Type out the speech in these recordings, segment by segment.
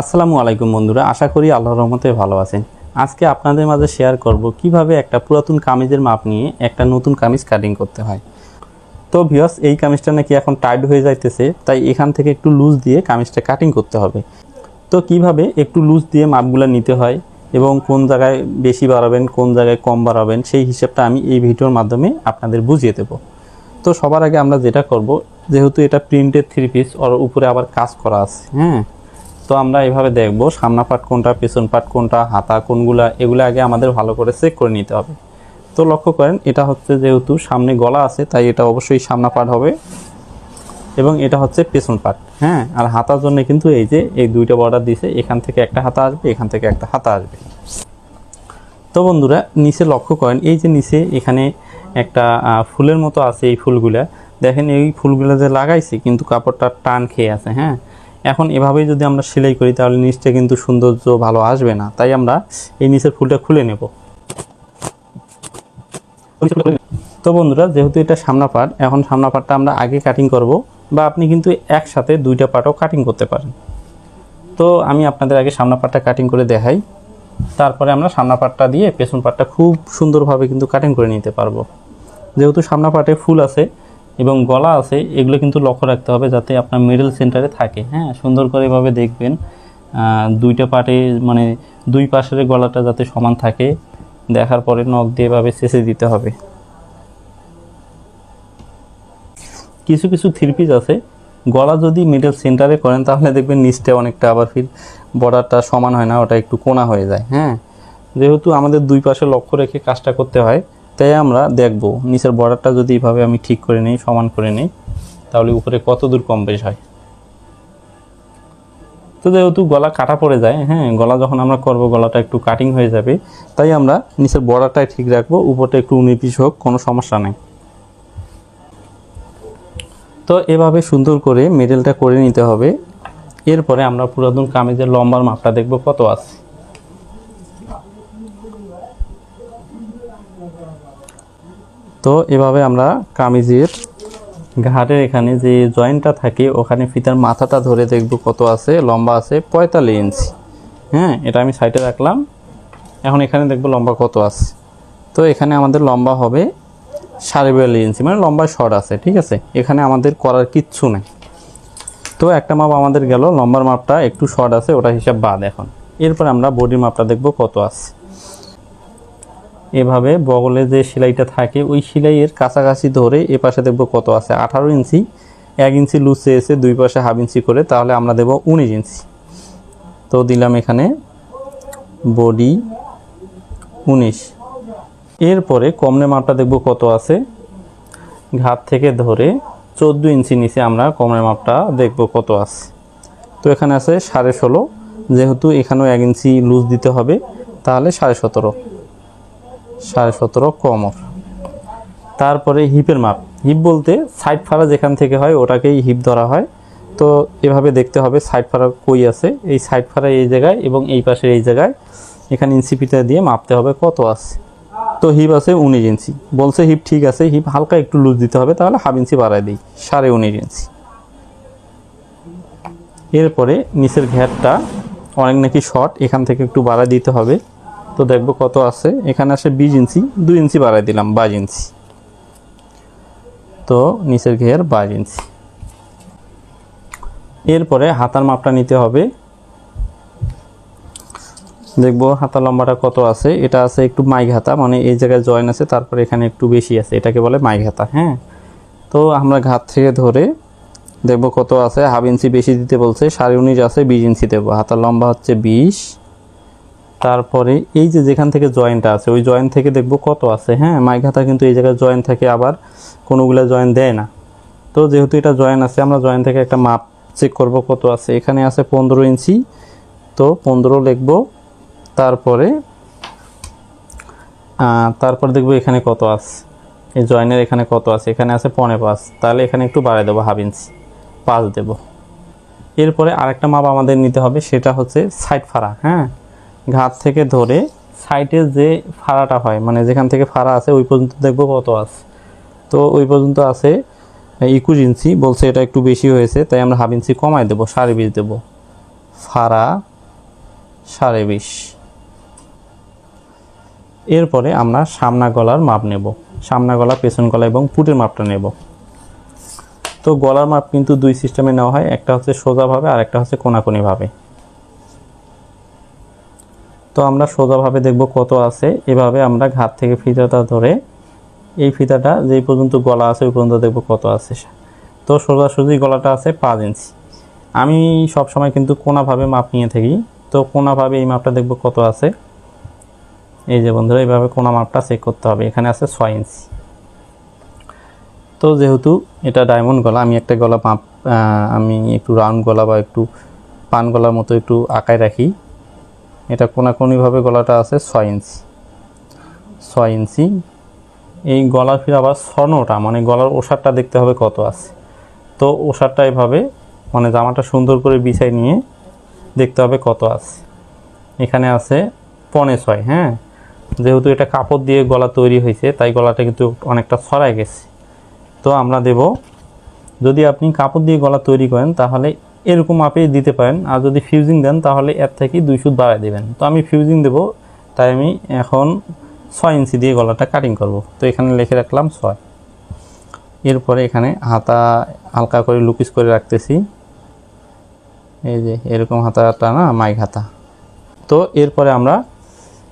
আসসালামু আলাইকুম বন্ধুরা, আশা করি আল্লাহর রহমতে ভালো আছেন। আজকে আপনাদের মাঝে শেয়ার করব কীভাবে একটা পুরাতন কামিজের মাপ নিয়ে একটা নতুন কামিজ কাটিং করতে হয়। তো ভিউয়ার্স এই কামিজটা নাকি এখন টাইট হয়ে যাইতেছে, তাই এখান থেকে একটু লুজ দিয়ে কামিজটা কাটিং করতে হবে। তো কীভাবে একটু লুজ দিয়ে মাপগুলো নিতে হয় এবং কোন জায়গায় বেশি বাড়াবেন, কোন জায়গায় কম বাড়াবেন, সেই হিসেবটা আমি এই ভিডিওর মাধ্যমে আপনাদের বুঝিয়ে দেবো। তো সবার আগে আমরা যেটা করব, যেহেতু এটা প্রিন্টেড থ্রি পিস ওর উপরে আবার কাজ করা আছে হ্যাঁ? তো আমরা এভাবে দেখব সামনা পাট কোনটা পেছন পাট কোনটা, হাতা কোনগুলা, এগুলো আগে আমাদের ভালো করে চেক করে নিতে হবে। তো লক্ষ্য করেন, এটা হচ্ছে যেহেতু সামনে গলা আছে, তাই এটা অবশ্যই সামনা পাট হবে এবং এটা হচ্ছে পেছন পাট হ্যাঁ? আর হাতার জন্য কিন্তু এই যে, এই দুইটা বর্ডার দিছে, এখান থেকে একটা হাতা আসবে, এখান থেকে একটা হাতা আসবে। তো বন্ধুরা, নিচে লক্ষ্য করেন, এই যে নিচে এখানে একটা ফুলের মতো আছে এই ফুলগুলা। দেখেন এই ফুলগুলো যে লাগাইছি, কিন্তু কাপড়টা টান খেয়ে আছে হ্যাঁ? এখন এভাবেই যদি আমরা সেলাই করি, তাহলে নিচটা কিন্তু সৌন্দর্য ভালো আসবে না। তাই আমরা এই নিচের ফুলটা খুলে নেব। তো বন্ধুরা, যেহেতু এটা সামনা পাট এখন সামনা পাটটা আমরা আগে কাটিং করব বা আপনি কিন্তু একসাথে দুইটা পাটও কাটিং করতে পারেন। তো আমি আপনাদের আগে সামনা পাটটা কাটিং করে দেখাই। তারপরে আমরা সামনা পাটটা দিয়ে পেছন পাটটা খুব সুন্দরভাবে কিন্তু কাটিং করে নিতে পারব। যেহেতু সামনা পাটে ফুল আছে এবং গলা আছে, এগুলো কিন্তু লক্ষ্য রাখতে হবে যাতে আপনার মিডল সেন্টারে থাকে। হ্যাঁ সুন্দর করে এভাবে দেখবেন। দুইটা পাটে মানে দুই পাশের গলাটা যাতে সমান থাকে, দেখার পরে নখ দিয়ে এভাবে শেষে দিতে হবে। কিছু কিছু থ্রি পিস আছে। গলা যদি মিডল সেন্টারে করেন, তাহলে দেখবেন নিচটা অনেকটা আবার ফির বর্ডারটা সমান হয় না, ওটা একটু কোনা হয়ে যায়। হ্যাঁ যেহেতু আমাদের দুই পাশে লক্ষ্য রেখে কাজটা করতে হয় তাই আমরা দেখব, নিচের বর্ডারটা যদি এইভাবে আমি ঠিক করে নিই, সমান করে নিই, তাহলে উপরে কত দূর কম বেশ হয়? তো যেহেতু গলা কাটা পড়ে যায় হ্যাঁ গলা যখন আমরা করব, গলাটা একটু কাটিং হয়ে যাবে, তাই আমরা নিচের বর্ডারটাই ঠিক রাখব, উপরটা একটু উনিশ হোক, কোনো সমস্যা নেই। তো এভাবে সুন্দর করে মেডেলটা করে নিতে হবে, এরপরে আমরা পুরাতন কামিজের লম্বার মাপটা দেখব, কত আছে? তো এভাবে আমরা কামিজের ঘাটের এখানে যে জয়েন্টটা থাকে, ওখানে ফিতার মাথাটা ধরে দেখব কত আছে, লম্বা আছে, পঁয়তাল্লিশ ইঞ্চি। হ্যাঁ এটা আমি সাইডে রাখলাম। এখন এখানে দেখব লম্বা কত আছে। তো এখানে আমাদের লম্বা হবে সাড়ে বিয়াল্লিশ ইঞ্চি মানে লম্বা শর্ট আছে, ঠিক আছে? এখানে আমাদের করার কিচ্ছু নেই। তো একটা মাপ আমাদের গেল, লম্বার মাপটা একটু শর্ট আছে, ওটা হিসাব বাদ এখন। এরপর আমরা বডির মাপটা দেখব কত আছে। এভাবে বগলে যে সেলাইটা থাকে, ওই সেলাইয়ের কাছাকাছি ধরে এ পাশে দেখব কত আছে? আঠারো ইঞ্চি, এক ইঞ্চি লুজ চেয়েছে দুই পাশে হাফ ইঞ্চি করে, তাহলে আমরা দেব উনিশ ইঞ্চি। তো দিলাম এখানে বডি উনিশ। এরপরে কমনে মাপটা দেখব কত আছে? ঘাত থেকে ধরে চোদ্দ ইঞ্চি নিচে আমরা কমনে মাপটা দেখব কত আছে। তো এখানে আছে সাড়ে ষোলো, যেহেতু এখানেও এক ইঞ্চি লুজ দিতে হবে, তাহলে সাড়ে সতেরো। সাড়ে সতেরো কমর তারপরে হিপের মাপ। হিপ বলতে সাইড ফাড়া যেখান থেকে হয় ওটাকেই হিপ ধরা হয়। তো এভাবে দেখতে হবে সাইড ফাড়া কই আছে। এই সাইড ফাড়া এই জায়গায় এবং এই পাশের এই জায়গায়। এখানে ফিতা দিয়ে মাপতে হবে কত আছে। তো হিপ আছে উনিশ ইঞ্চি। বলছে হিপ ঠিক আছে, হিপ হালকা একটু লুজ দিতে হবে, তাহলে হাফ ইঞ্চি বাড়ায় দিই, সাড়ে উনিশ ইঞ্চি। এরপরে নিচের ঘ্যাটটা অনেক নাকি শর্ট এখান থেকে একটু বাড়ায় দিতে হবে। তো দেখব কত আছে। এখানে আসে বিশ ইঞ্চি, দুই ইঞ্চি বাড়ায় দিলাম, বাইশ ইঞ্চি। তো নিচের ঘের বাইশ ইঞ্চি। এরপরে হাতার মাপটা নিতে হবে। দেখব হাতা লম্বাটা কত আছে। এটা আছে একটু মাইক হাতা মানে এই জায়গায় জয়েন আছে, তারপরে এখানে একটু বেশি আছে, এটাকে বলে মাইক হাতা হ্যাঁ? তো আমরা ঘাত থেকে ধরে দেখব কত আছে। হাফ ইঞ্চি বেশি দিতে বলছে, সাড়ে উনিশ আছে, বিশ ইঞ্চি দেবো। হাতার লম্বা হচ্ছে বিশ। তারপরে এই যে যেখান থেকে জয়েন্টটা আছে, ওই জয়েন্ট থেকে দেখব কত আছে। হ্যাঁ মাইক হাতা কিন্তু এই জায়গায় জয়েন্ট থাকে, আবার কোনোগুলো জয়েন্ট দেয় না। তো যেহেতু এটা জয়েন্ট আছে, আমরা জয়েন্ট থেকে একটা মাপ চেক করব কত আছে। এখানে আছে পনেরো ইঞ্চি। তো পনেরো লিখব, তারপরে তারপর দেখব এখানে কত আছে। এই জয়েনের এখানে কত আছে, এখানে আছে পনে পাঁচ। তাহলে এখানে একটু বাড়াই দেবো, হাফ ইঞ্চি, পাঁচ দেবো। এরপরে আরেকটা মাপ আমাদের নিতে হবে, সেটা হচ্ছে সাইড ফাড়া হ্যাঁ? ঘাত থেকে ধরে সাইডের যে ফাড়াটা হয় মানে যেখান থেকে ফাড়া আছে ওই পর্যন্ত দেখব কত আছে। তো ওই পর্যন্ত আছে একুশ ইঞ্চি, বলছে এটা একটু বেশি হয়েছে, তাই আমরা হাফ ইঞ্চি কমাই দেবো, সাড়ে বিশ দেবো। ফাড়া সাড়ে বিশ। এরপরে আমরা সামনা গলার মাপ নেব, সামনা গলা, পেছন গলা এবং পুটের মাপটা নেব। তো গলার মাপ কিন্তু দুই সিস্টেমে নেওয়া হয়, একটা হচ্ছে সোজাভাবে আর একটা হচ্ছে কোনাকুনিভাবে। তো আমরা সোজাভাবে দেখব কত আছে। এভাবে আমরা ঘাট থেকে ফিতাটা ধরে এই ফিতাটা যেই পর্যন্ত গলা আছে, ওই পর্যন্ত দেখব কত আছে। তো সোজাসুজি গলাটা আছে পাঁচ ইঞ্চি আমি সব সময় কিন্তু কোনাভাবে মাপ নিয়ে থাকি। তো কোনাভাবে এই মাপটা দেখব কত আছে। এই যে বন্ধুরা, এইভাবে কোনা মাপটা চেক করতে হবে। এখানে আছে ছয় ইঞ্চি তো যেহেতু এটা ডায়মন্ড গলা, আমি একটা গলা মাপ আমি একটু রাউন্ড গলা বা একটু পান গলার মতো একটু আঁকায় রাখি। এটা কোনাকুনিভাবে গলাটা আছে ছয় ইঞ্চি। ছয় ইঞ্চি। এই গলার ফির আবার স্বর্ণটা মানে গলার ওষারটা দেখতে হবে কত আছে। তো ওষারটা এভাবে মানে জামাটা সুন্দর করে বিছাই নিয়ে দেখতে হবে কত আছে। এখানে আছে পনে ছয় হ্যাঁ? যেহেতু এটা কাপড় দিয়ে গলা তৈরি হয়েছে, তাই গলাটা কিন্তু অনেকটা ছড়াই গেছে। তো আমরা দেব, যদি আপনি কাপড় দিয়ে গলা তৈরি করেন, তাহলে এরকম মাপে দিতে পারেন। আর যদি ফিউজিং দেন, তাহলে এর থেকে দুই সুত বাড়ায় দেবেন। তো আমি ফিউজিং দেব, তাই আমি এখন ছয় ইঞ্চি দিয়ে গলাটা কাটিং করব। তো এখানে লিখে রাখলাম ছয়। এরপরে এখানে হাতা হালকা করে লুকিস করে রাখতেছি। এই যে, এরকম হাতাটা না মাইক হাতা। তো এরপরে আমরা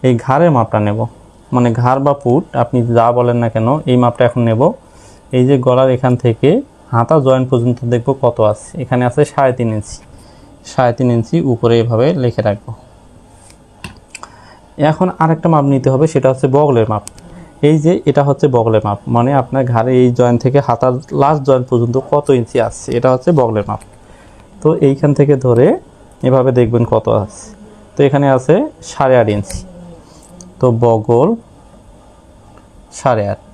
এই ঘাড়ের মাপটা নেব। মানে ঘাড় বা পুট, আপনি যা বলেন না কেন, এই মাপটা এখন নেব। এই যে গলার এখান থেকে হাতা জয়েন্ট পর্যন্ত দেখব কত আছে। এখানে আছে সাড়ে তিন ইঞ্চি। সাড়ে তিন ইঞ্চি উপরে এভাবে লিখে রাখব। এখন আরেকটা মাপ নিতে হবে, সেটা হচ্ছে বগলের মাপ। এই যে এটা হচ্ছে বগলের মাপ মানে আপনার ঘাড়ে এই জয়েন্ট থেকে হাতার লাস্ট জয়েন্ট পর্যন্ত কত ইঞ্চি আসছে এটা হচ্ছে বগলের মাপ। তো এইখান থেকে ধরে এভাবে দেখবেন কত আছে। তো এখানে আছে সাড়ে আট ইঞ্চি। তো বগল সাড়ে আট।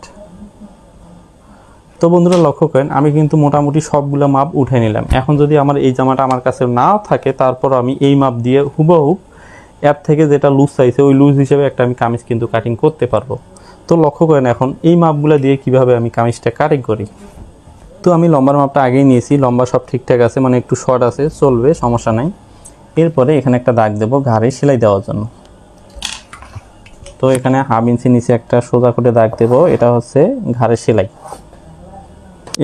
তো বন্ধুরা লক্ষ্য করেন, আমি কিন্তু মোটামুটি সবগুলো মাপ উঠে নিলাম। এখন যদি আমার এই জামাটা আমার কাছে না থাকে, তারপর আমি এই মাপ দিয়ে হুবহুব এর থেকে যেটা লুজ চাইছে ওই লুজ হিসেবে একটা আমি কামিজ কিন্তু কাটিং করতে পারব। তো লক্ষ্য করেন এখন, এই মাপগুলো দিয়ে কীভাবে আমি কামিজটা কাটিং করি? তো আমি লম্বার মাপটা আগেই নিয়েছি, লম্বা সব ঠিকঠাক আছে মানে একটু শর্ট আছে, চলবে, সমস্যা নাই। এরপরে এখানে একটা দাগ দেবো ঘাড়ে সেলাই দেওয়ার জন্য। তো এখানে হাফ ইঞ্চি নিচে একটা সোজা করে দাগ দেবো, এটা হচ্ছে ঘাড়ে সেলাই।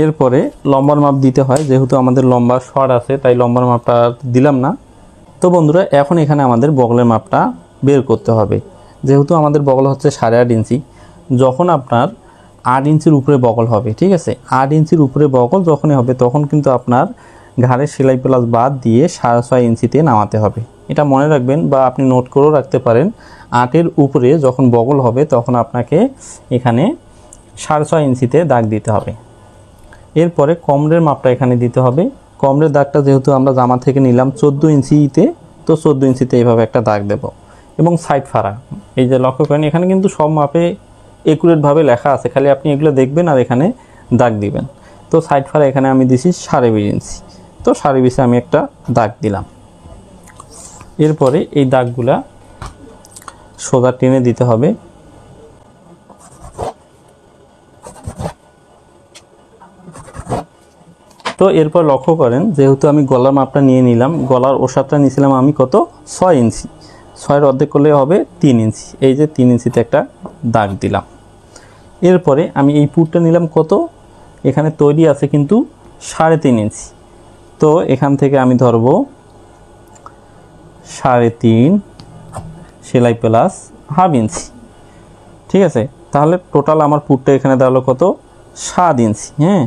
এরপরে লম্বার মাপ দিতে হয়, যেহেতু আমাদের লম্বা শর্ট আছে, তাই লম্বার মাপটা দিলাম না। তো বন্ধুরা, এখন এখানে আমাদের বগলের মাপটা বের করতে হবে। যেহেতু আমাদের বগল হচ্ছে সাড়ে আট ইঞ্চি, যখন আপনার আট ইঞ্চির উপরে বগল হবে, ঠিক আছে? আট ইঞ্চির উপরে বগল যখনই হবে, তখন কিন্তু আপনার ঘাড়ের সেলাই প্লাস বাদ দিয়ে সাড়ে ছয় ইঞ্চিতে নামাতে হবে। এটা মনে রাখবেন বা আপনি নোট করেও রাখতে পারেন, আটের উপরে যখন বগল হবে, তখন আপনাকে এখানে সাড়ে ছয় ইঞ্চিতে দাগ দিতে হবে। এরপরে কমরের মাপটা এখানে দিতে হবে। কমরের দাগটা যেহেতু আমরা জামা থেকে নিলাম, চোদ্দ ইঞ্চিতে, তো চোদ্দ ইঞ্চিতে এইভাবে একটা দাগ দেব। এবং সাইড ফাড়া, এই যে লক্ষ্য করেন, এখানে কিন্তু সব মাপে একুরেটভাবে লেখা আছে, খালি আপনি এগুলো দেখবেন আর এখানে দাগ দিবেন। তো সাইড ফাড়া এখানে আমি দিছি সাড়ে বিশ ইঞ্চি। তো সাড়ে বিশে আমি একটা দাগ দিলাম। এরপরে এই দাগগুলা সোজা টেনে দিতে হবে। তো এরপর লক্ষ্য করেন, যেহেতু আমি গলার মাপটা নিয়ে নিলাম, গলার ওষাবটা নিয়েছিলাম আমি কত? ছয় ইঞ্চি। ছয়ের অর্ধেক করলে হবে তিন ইঞ্চি। এই যে তিন ইঞ্চিতে একটা দাগ দিলাম। এরপরে আমি এই পুরটা নিলাম কত? এখানে তৈরি আছে কিন্তু সাড়ে তিন ইঞ্চি। তো এখান থেকে আমি ধরবো সাড়ে তিন সেলাই প্লাস হাফ ইঞ্চি। ঠিক আছে? তাহলে টোটাল আমার পুরটা এখানে দাঁড়াল কত? সাত ইঞ্চি। হ্যাঁ?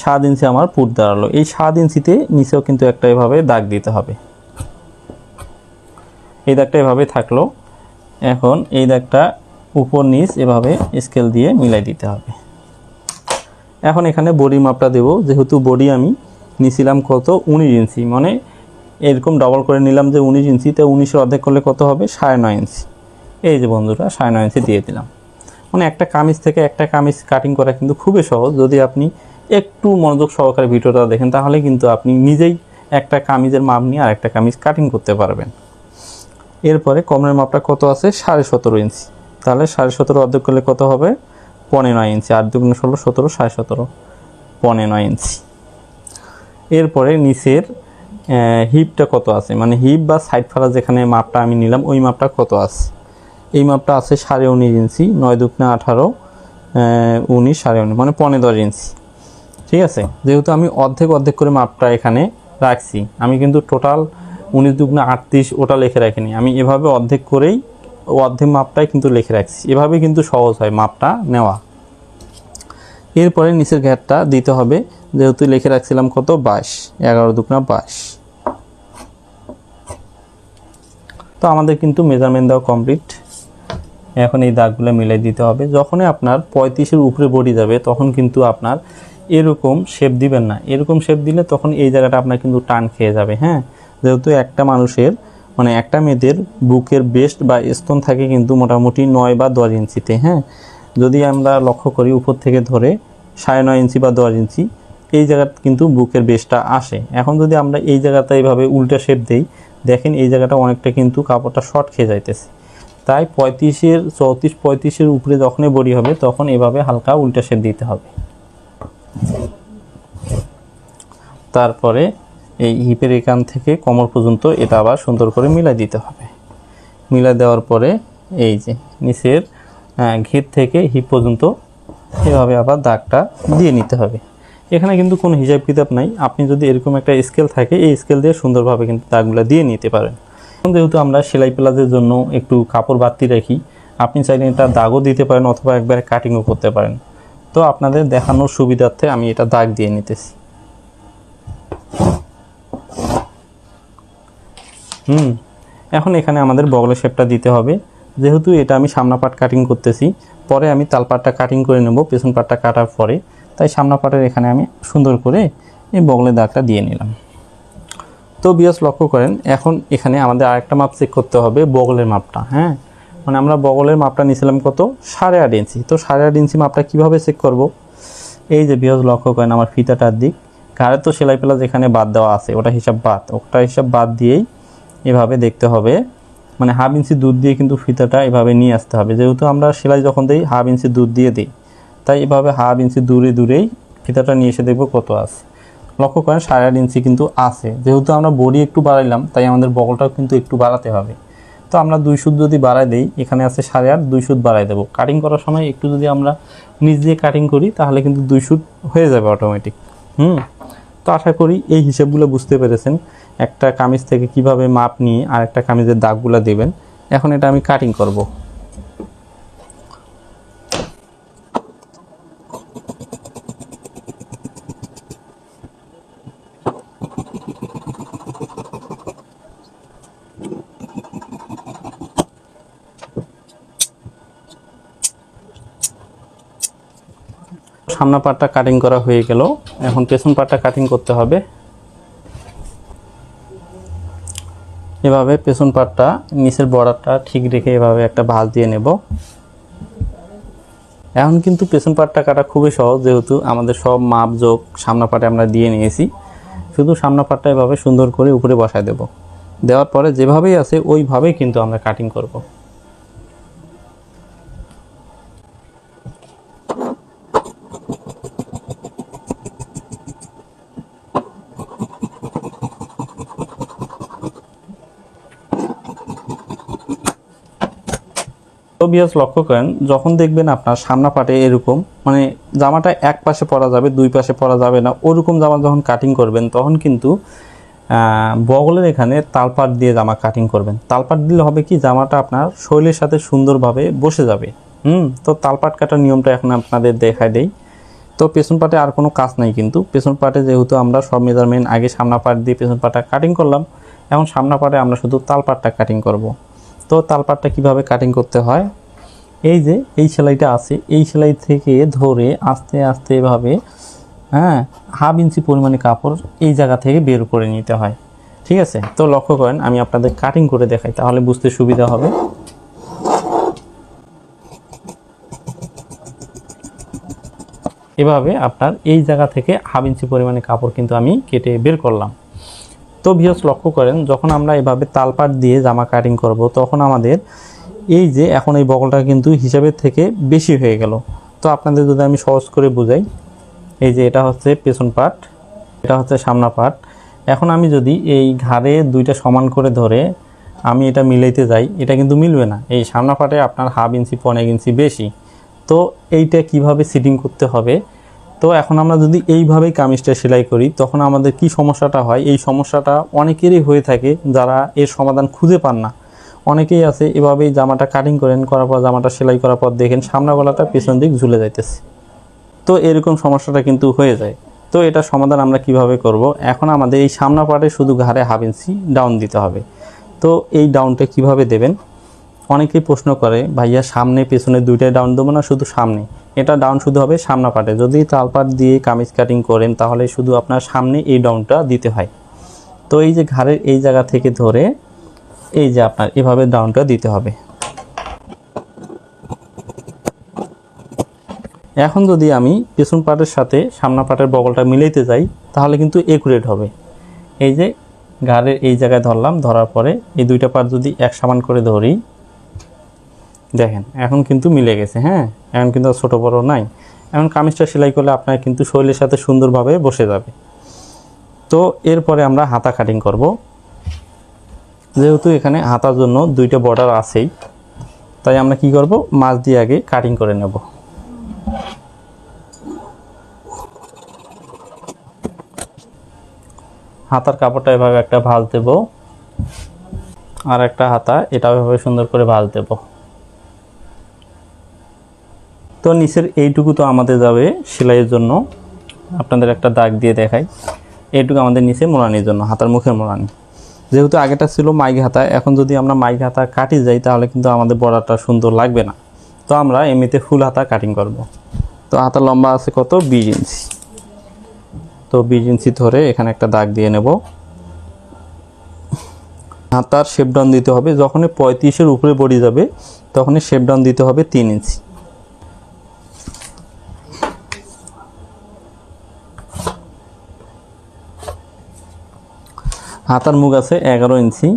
সাত ইঞ্চি আমার পুট দাঁড়াল। এই সাত ইঞ্চিতে নিচেও কিন্তু একটা এভাবে দাগ দিতে হবে। এই দাগটা এভাবে থাকল। এখন এই দাগটা উপর নিচ এভাবে স্কেল দিয়ে মিলাই দিতে হবে। এখন এখানে বডি মাপটা দেব। যেহেতু বডি আমি নিছিলাম কত? উনিশ ইঞ্চি। মানে এরকম ডবল করে নিলাম যে উনিশ ইঞ্চি, তো উনিশের অর্ধেক করলে কত হবে? সাড়ে নয় ইঞ্চি। এই যে বন্ধুরা, সাড়ে নয় ইঞ্চি দিয়ে দিলাম। মানে একটা কামিজ থেকে একটা কামিজ কাটিং করা কিন্তু খুবই সহজ। যদি আপনি একটু মনোযোগ সহকারে ভিডিওটা দেখেন, তাহলে কিন্তু আপনি নিজেই একটা কামিজের মাপ নিয়ে আর একটা কামিজ কাটিং করতে পারবেন। এরপরে কমরের মাপটা কত আছে? সাড়ে সতেরো ইঞ্চি তাহলে সাড়ে সতেরো অর্ধেক করলে কত হবে? পনে নয় ইঞ্চি আট দুগুণ ষোলো, সতেরো, সাড়ে সতেরো। পনে নয় ইঞ্চি এরপরে নিচের হিপটা কত আছে? মানে হিপ বা সাইড ফালা যেখানে মাপটা আমি নিলাম, ওই মাপটা কত আছে? এই মাপটা আছে সাড়ে উনিশ ইঞ্চি নয় দুগুণে আঠারো উনিশ, সাড়ে উনিশ মানে পনেরো দশ ইঞ্চি ঠিক আছে? যেহেতু আমি অর্ধেক অর্ধেক করে মাপটা এখানে রাখছি, আমি কিন্তু টোটাল উনিশ দুগুণে আটত্রিশ ওটা লিখে রাখিনি। আমি এভাবে অর্ধেক করেই অর্ধেক মাপটাই কিন্তু লিখে রাখছি। এভাবে কিন্তু সহজ হয় মাপটা নেওয়া। এরপরে নিচের ঘেরটা দিতে হবে, যেহেতু লিখে রাখছিলাম কত? বাইশ। এগারো দুগুণা বাইশ। তো আমাদের কিন্তু মেজারমেন্ট দেওয়া কমপ্লিট এখন এই দাগগুলো মিলাই দিতে হবে। যখনই আপনার পঁয়ত্রিশের উপরে বডি যাবে, তখন কিন্তু আপনার এরকম শেপ দিবেন না। এরকম শেপ দিলে তখন এই জায়গাটা আপনার কিন্তু টান খেয়ে যাবে হ্যাঁ? যেহেতু একটা মানুষের মানে একটা মেয়েদের বুকের বেস্ট বা স্তন থাকে কিন্তু মোটামুটি নয় বা দশ ইঞ্চিতে হ্যাঁ? যদি আমরা লক্ষ্য করি উপর থেকে ধরে সাড়ে নয় ইঞ্চি বা দশ ইঞ্চি, এই জায়গাটা কিন্তু বুকের বেশটা আসে। এখন যদি আমরা এই জায়গাটা এইভাবে উল্টা শেপ দেই, দেখেন এই জায়গাটা অনেকটা কিন্তু কাপড়টা শর্ট খেয়ে যাইতেছে। তাই পঁয়ত্রিশের, চৌত্রিশ পঁয়ত্রিশের উপরে যখনই বডি হবে, তখন এভাবে হালকা উল্টা শেপ দিতে হবে। তারপরে এই হিপের এখান থেকে কোমর পর্যন্ত এটা আবার সুন্দর করে মিলাই দিতে হবে। মিলাই দেওয়ার পরে এই যে নিচের ঘির থেকে হিপ পর্যন্ত এভাবে আবার দাগটা দিয়ে নিতে হবে। এখানে কিন্তু কোনো হিসাব কিতাব নাই। আপনি যদি এরকম একটা স্কেল থাকে, এই স্কেল দিয়ে সুন্দরভাবে কিন্তু দাগগুলো দিয়ে নিতে পারেন। যেহেতু আমরা সেলাই প্লাজের জন্য একটু কাপড় বাড়তি রাখি, আপনি চাইলে এটা দাগও দিতে পারেন অথবা একবারে কাটিংও করতে পারেন। তো আপনাদের দেখানোর সুবিধার্থে আমি এটা দাগ দিয়ে নিতেছি। হুম, এখন এখানে আমাদের বগলের শেপটা দিতে হবে। যেহেতু এটা আমি সামনা পাট কাটিং করতেছি, পরে আমি তাল পাটটা কাটিং করে নেব, পেছন পাটটা কাটার পরে। তাই সামনা পাটের এখানে আমি সুন্দর করে এই বগলের দাগটা দিয়ে নিলাম। তো বিয়াস লক্ষ্য করেন, এখন এখানে আমাদের আরেকটা মাপ চেক করতে হবে বগলের মাপটা হ্যাঁ? মানে আমরা বগলের মাপটা নিয়েছিলাম কত? সাড়ে আট ইঞ্চি। তো সাড়ে আট ইঞ্চি মাপটা কীভাবে চেক করব? এই যে বিয়াস লক্ষ্য করেন আমার ফিতাটার দিক। ঘাড়ে তো সেলাই পেলা যেখানে বাদ দেওয়া আছে, ওটা হিসাব বাদ। ওটা হিসাব বাদ দিয়েই এভাবে দেখতে হবে। মানে হাফ ইঞ্চি দুধ দিয়ে কিন্তু ফিতাটা এভাবে নিয়ে আসতে হবে। যেহেতু আমরা সেলাই যখন দিই, হাফ ইঞ্চি দুধ দিয়ে দিই। তাই এভাবে হাফ ইঞ্চি দূরে দূরেই ফিতাটা নিয়ে এসে দেখব কত আছে। লক্ষ্য করেন সাড়ে আট ইঞ্চি কিন্তু আছে। যেহেতু আমরা বডি একটু বাড়াইলাম, তাই আমাদের বগলটাও কিন্তু একটু বাড়াতে হবে। তো আমরা দুই সুদ যদি বাড়াই দিই, এখানে আছে সাড়ে আট, দুই সুদ বাড়াই দেবো। কাটিং করার সময় একটু যদি আমরা নিচ দিয়ে কাটিং করি, তাহলে কিন্তু দুই সুদ হয়ে যাবে অটোমেটিক হুম? তো আশা করি এই হিসাবগুলো বুঝতে পেরেছেন। একটা কামিজ থেকে কীভাবে মাপ নিয়ে আর একটা কামিজের দাগগুলো দেবেন। এখন এটা আমি কাটিং করব। সামনা পাটটা কাটিং করা হয়ে গেল। এখন পেছন পাটটা কাটিং করতে হবে। এভাবে পেছন পাটটা, নিচের বর্ডারটা ঠিক রেখে এভাবে একটা ভাঁজ দিয়ে নেব। এখন কিন্তু পেছন পাটটা কাটা খুবই সহজ, যেহেতু আমাদের সব মাপ যোগ সামনা পাটে আমরা দিয়ে নিয়েছি। শুধু সামনা পাটটা এভাবে সুন্দর করে উপরে বসায় দেব। দেওয়ার পরে যেভাবেই আছে, ওইভাবেই কিন্তু আমরা কাটিং করব। তো লক্ষ্য করেন, যখন দেখবেন আপনার সামনা পাটে এরকম মানে জামাটা এক পাশে পরা যাবে, দুই পাশে পরা যাবে না, ওরকম জামা যখন কাটিং করবেন, তখন কিন্তু বগলের এখানে তালপাট দিয়ে জামা কাটিং করবেন। তালপাট দিলে হবে কি, জামাটা আপনার শৈলের সাথে সুন্দরভাবে বসে যাবে। হুম, তো তালপাট কাটার নিয়মটা এখন আপনাদের দেখায় দেই। তো পেছন পাটে আর কোনো কাজ নাই কিন্তু, পেছন পাটে যেহেতু আমরা সব মেজারমেন্ট আগে সামনা পাট দিয়ে পেছন পাটটা কাটিং করলাম, এখন সামনা পাটে আমরা শুধু তালপাটটা কাটিং করব। তো তালপাটটা কীভাবে কাটিং করতে হয়? এই যে, এই সেলাইটা আছে। এই সেলাই থেকে ধরে আস্তে আস্তে এভাবে হ্যাঁ হাফ ইঞ্চি পরিমাণে কাপড় এই জায়গা থেকে বের করে নিতে হয়। ঠিক আছে? তো লক্ষ্য করেন, আমি আপনাদের কাটিং করে দেখাই, তাহলে বুঝতে সুবিধা হবে। এভাবে আপনার এই জায়গা থেকে হাফ ইঞ্চি পরিমাণে কাপড় কিন্তু আমি কেটে বের করলাম। তো ভিউস লক্ষ্য করেন, যখন আমরা এভাবে তালপাট দিয়ে জামা কাটিং করব, তখন আমাদের এই যে এখন এই বগলটা কিন্তু হিসাবের থেকে বেশি হয়ে গেল। তো আপনাদের যদি আমি সহজ করে বুঝাই, এই যে এটা হচ্ছে পেছন পাট, এটা হচ্ছে সামনা পাট। এখন আমি যদি এই ঘাড়ে দুইটা সমান করে ধরে আমি এটা মিলাইতে যাই, এটা কিন্তু মিলবে না। এই সামনা পাটে আপনার হাফ ইঞ্চি, পনেরো ইঞ্চি বেশি। তো এইটা কীভাবে সিটিং করতে হবে? তো এখন আমরা যদি এইভাবেই কামিজটা সেলাই করি, তখন আমাদের কি সমস্যাটা হয়? এই সমস্যাটা অনেকেরই হয়ে থাকে যারা এর সমাধান খুঁজে পান না। অনেকেই আছে, এভাবেই জামাটা কাটিং করেন, করার পর জামাটা সেলাই করার পর দেখেন সামনা গলাটা পেছন দিক ঝুলে যাইতেছে। তো এরকম সমস্যাটা কিন্তু হয়ে যায়। তো এটা সমাধান আমরা কীভাবে করব? এখন আমাদের এই সামনা পাটে শুধু ঘাড়ে হাফ ইঞ্চি ডাউন দিতে হবে। তো এই ডাউনটা কীভাবে দেবেন? অনেকেই প্রশ্ন করে, ভাইয়া, সামনে, পেছনে দুইটাই ডাউন দেবো না, শুধু সামনে? এটা ডাউন শুধু হবে সামনা পাটে যদি তালপাট দিয়ে কামিজ কাটিং করেন, তাহলে শুধু আপনার সামনে এই ডাউনটা দিতে হয়। তো এই যে ঘাড়ের এই জায়গা থেকে ধরে, এই যে আপনার এভাবে ডাউনটা দিতে হবে। এখন যদি আমি পেছন পাটের সাথে সামনা পাটের বগলটা মিলাইতে যাই, তাহলে কিন্তু একুরেট হবে। এই যে ঘাড়ের এই জায়গায় ধরলাম, ধরার পরে এই দুইটা পাট যদি এক সমান করে ধরি দেখেন, এখন কিন্তু মিলে গেছে হ্যাঁ? এখন কিন্তু ছোটো বড় নাই। এখন কামিজটা সেলাই করলে আপনার কিন্তু শরীরের সাথে সুন্দরভাবে বসে যাবে। তো এরপরে আমরা হাতা কাটিং করব। যেহেতু এখানে হাতার জন্য দুইটা বর্ডার আছেই, তাই আমরা কি করব? মাছ দিয়ে আগে কাটিং করে নেব। হাতার কাপড়টা এভাবে একটা ভাঁজ দেব, আর একটা হাতা এটা এভাবে সুন্দর করে ভাঁজ দেব। তো নিচের এইটুকু তো আমাদের যাবে সেলাইয়ের জন্য। আপনাদের একটা দাগ দিয়ে দেখাই। এইটুকু আমাদের নিচে মোড়ানির জন্য, হাতার মুখের মোড়ানি যেহেতু আগেটা ছিল মাইক হাতা, এখন যদি আমরা মাইক হাতা কাটি যাই তাহলে কিন্তু আমাদের বর্ডারটা সুন্দর লাগবে না। তো আমরা এমনিতে ফুল হাতা কাটিং করব। তো হাতা লম্বা আছে কত? বিশ ইঞ্চি। তো বিশ ইঞ্চি ধরে এখানে একটা দাগ দিয়ে নেব। হাতার শেপ ডাউন দিতে হবে, যখনই পঁয়ত্রিশের উপরে বডি যাবে, তখনই শেপ ডাউন দিতে হবে তিন ইঞ্চি। হাতার মুখ আছে এগারো ইঞ্চি।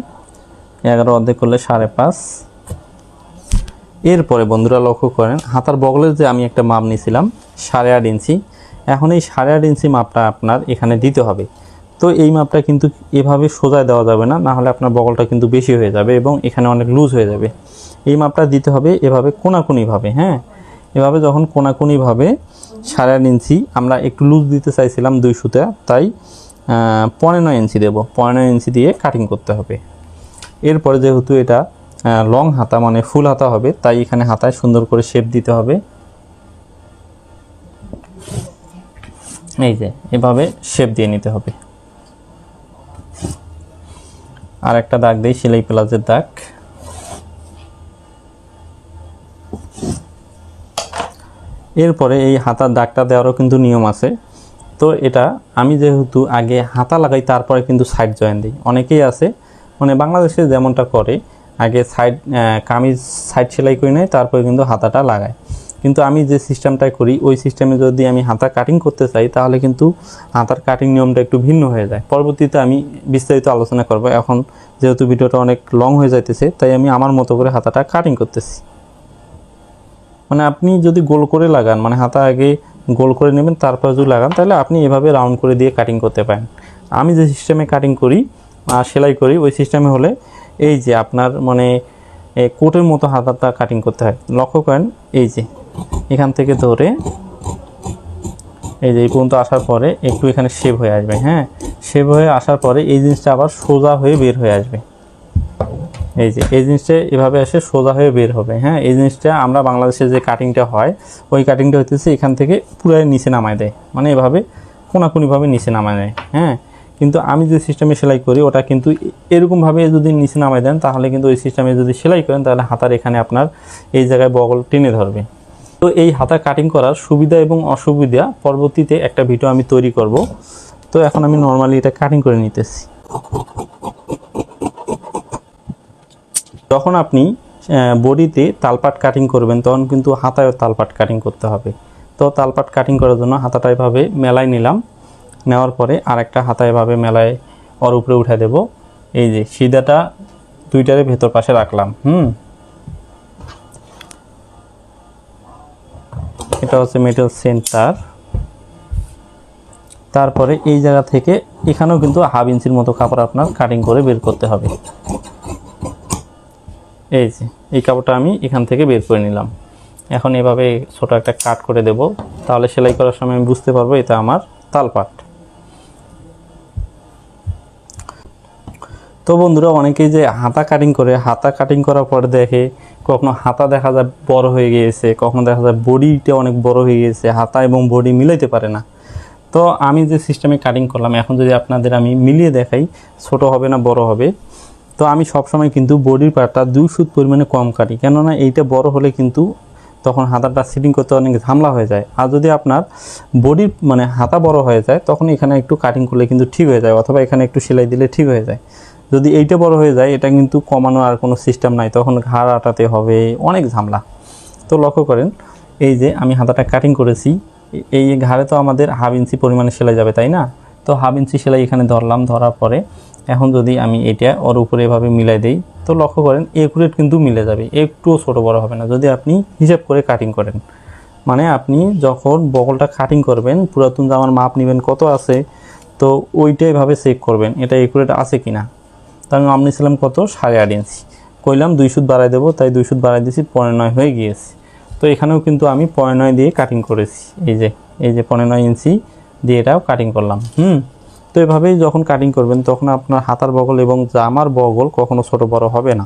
এগারো অর্ধেক করলে সাড়ে পাঁচ। এরপরে বন্ধুরা লক্ষ্য করেন, হাতার বগলের যে আমি একটা মাপ নিয়েছিলাম, সাড়ে আট ইঞ্চি। এখন এই সাড়ে আট ইঞ্চি মাপটা আপনার এখানে দিতে হবে। তো এই মাপটা কিন্তু এভাবে সোজায় দেওয়া যাবে না না হলে আপনার বগলটা কিন্তু বেশি হয়ে যাবে এবং এখানে অনেক লুজ হয়ে যাবে। এই মাপটা দিতে হবে এভাবে কোনাকুনিভাবে হ্যাঁ? এভাবে যখন কোনাকুনিভাবে সাড়ে আট ইঞ্চি আমরা একটু লুজ দিতে চাইছিলাম দুই সুতা, তাই পনেরো ইঞ্চি দেবো। পনেরো ইঞ্চি দিয়ে কাটিং করতে হবে। এরপরে যেহেতু এটা লং হাতা মানে ফুল হাতা হবে, তাই এখানে হাতায় সুন্দর করে শেপ দিতে হবে। এই যে, এভাবে শেপ দিয়ে নিতে হবে। আর একটা দাগ দিই, সেলাই প্লাজের দাগ। এরপরে এই হাতার দাগটা দেওয়ারও কিন্তু নিয়ম আছে। তো এটা আমি যেহেতু আগে হাতা লাগাই, তারপরে কিন্তু সাইড জয়েন দিই। অনেকেই আছে মানে বাংলাদেশে যেমনটা করে, আগে সাইড কামিজ সাইড সেলাই করে নেয় তারপরে কিন্তু হাতাটা লাগায় কিন্তু আমি যে সিস্টেমটা করি, ওই সিস্টেমে যদি আমি হাতা কাটিং করতে চাই, তাহলে কিন্তু হাতার কাটিং নিয়মটা একটু ভিন্ন হয়ে যায়। পরবর্তীতে আমি বিস্তারিত আলোচনা করব। এখন যেহেতু ভিডিওটা অনেক লং হয়ে যাইতেছে, তাই আমি আমার মতো করে হাতাটা কাটিং করতেছি। মানে আপনি যদি গোল করে লাগান মানে হাতা আগে গোল করে নেবেন, তারপর যদি লাগান, তাহলে আপনি এভাবে রাউন্ড করে দিয়ে কাটিং করতে পারেন। আমি যে সিস্টেমে কাটিং করি আর সেলাই করি, ওই সিস্টেমে হলে এই যে আপনার মানে কোটের মতো হাতাটা কাটিং করতে হয়। লক্ষ্য করেন, এই যে এখান থেকে ধরে এই যে এই পর্যন্ত আসার পরে একটু এখানে শেভ হয়ে আসবে হ্যাঁ? শেভ হয়ে আসার পরে এই জিনিসটা আবার সোজা হয়ে বের হয়ে আসবে। এই যে, এই জিনিসটা এভাবে এসে সোজা হয়ে বের হবে। হ্যাঁ এই জিনিসটা আমরা বাংলাদেশে যে কাটিংটা হয়, ওই কাটিংটা হইতেছে এখান থেকে পুরাই নিচে নামায় দেয়। মানে এভাবে কোনাকুনিভাবে নিচে নামায় দেয়। হ্যাঁ কিন্তু আমি যে সিস্টেমে সেলাই করি, ওটা কিন্তু এরকমভাবে যদি নিচে নামায় দেন, তাহলে কিন্তু ওই সিস্টেমে যদি সেলাই করেন, তাহলে হাতার এখানে আপনার এই জায়গায় বগল টেনে ধরবে। তো এই হাতা কাটিং করার সুবিধা এবং অসুবিধা পরবর্তীতে একটা ভিডিও আমি তৈরি করব। তো এখন আমি নর্মালি এটা কাটিং করে নিতেছি। যখন আপনি বডিতে তালপাট কাটিং করবেন, তখন কিন্তু হাতায়ও তালপাট কাটিং করতে হবে। তো তালপাট কাটিং করার জন্য হাতাটা এভাবে মেলায় নিলাম। নেওয়ার পরে আরেকটা হাতা এভাবে মেলায় ওর উপরে উঠে দেব। এই যে সিধাটা দুইটারে ভেতর পাশে রাখলাম, হুম? এটা হচ্ছে মেটাল সেন্টার তারপরে এই জায়গা থেকে এখানেও কিন্তু হাফ ইঞ্চির মতো কাপড় আপনার কাটিং করে বের করতে হবে। এই যে, এই কাপড়টা আমি এখান থেকে বের করে নিলাম। এখন এভাবে ছোট একটা কাট করে দেব, তাহলে সেলাই করার সময় আমি বুঝতে পারব এটা আমার তালপাট তো বন্ধুরা, অনেকেই যে হাতা কাটিং করে, হাতা কাটিং করার পরে দেখে কখনো হাতা দেখা যায় বড় হয়ে গিয়েছে, কখনো দেখা যায় বডিটা অনেক বড় হয়ে গিয়েছে, হাতা এবং বডি মিলাইতে পারে না। তো আমি যে সিস্টেমে কাটিং করলাম, এখন যদি আপনাদের আমি মিলিয়ে দেখাই, ছোট হবে না বড় হবে তো আমি সবসময় কিন্তু বডির পার্টটা দুই সুদ পরিমাণে কম কাটি। কেননা এইটা বড় হলে কিন্তু তখন হাতাটা সিটিং করতে অনেক ঝামলা হয়ে যায়। আর যদি আপনার বডির মানে হাতা বড় হয়ে যায়, তখন এখানে একটু কাটিং করলে কিন্তু ঠিক হয়ে যায়, অথবা এখানে একটু সেলাই দিলে ঠিক হয়ে যায়। যদি এইটা বড় হয়ে যায়, এটা কিন্তু কমানোর আর কোনো সিস্টেম নাই, তখন ঘাড় আটাতে হবে অনেক ঝামলা। তো লক্ষ্য করেন, এই যে আমি হাতাটা কাটিং করেছি, এই ঘাড়ে তো আমাদের হাফ ইঞ্চি পরিমাণে সেলাই যাবে, তাই না? তো হাফ ইঞ্চি সেলাই এখানে ধরলাম, ধরার পরে এখন যদি আমি এটা ওর উপরে এভাবে মিলাই দেই, তো লক্ষ্য করেন একুরেট কিন্তু মিলে যাবে, একটুও ছোট বড় হবে না। যদি আপনি হিসাব করে কাটিং করেন মানে আপনি যখন বগলটা কাটিং করবেন, পুরাতন জামার মাপ নেবেন কত আছে, তো ওইটাই ভাবে চেক করবেন, এটা একুরেট আছে কিনা। তা আমি মাপ নিয়েছিলাম কত? সাড়ে আট ইঞ্চি। কইলাম দুই সুদ বাড়াই দেবো, তাই দুই সুদ বাড়াই দিয়েছি, পনেরো নয় হয়ে গিয়েছে। তো এখানেও কিন্তু আমি পনেরো নয় দিয়ে কাটিং করেছি। এই যে এই যে পনেরো নয় ইঞ্চি দিয়ে এটাও কাটিং করলাম। হুম? তো এভাবেই যখন কাটিং করবেন, তখন আপনার হাতার বগল এবং জামার বগল কখনো ছোট বড় হবে না।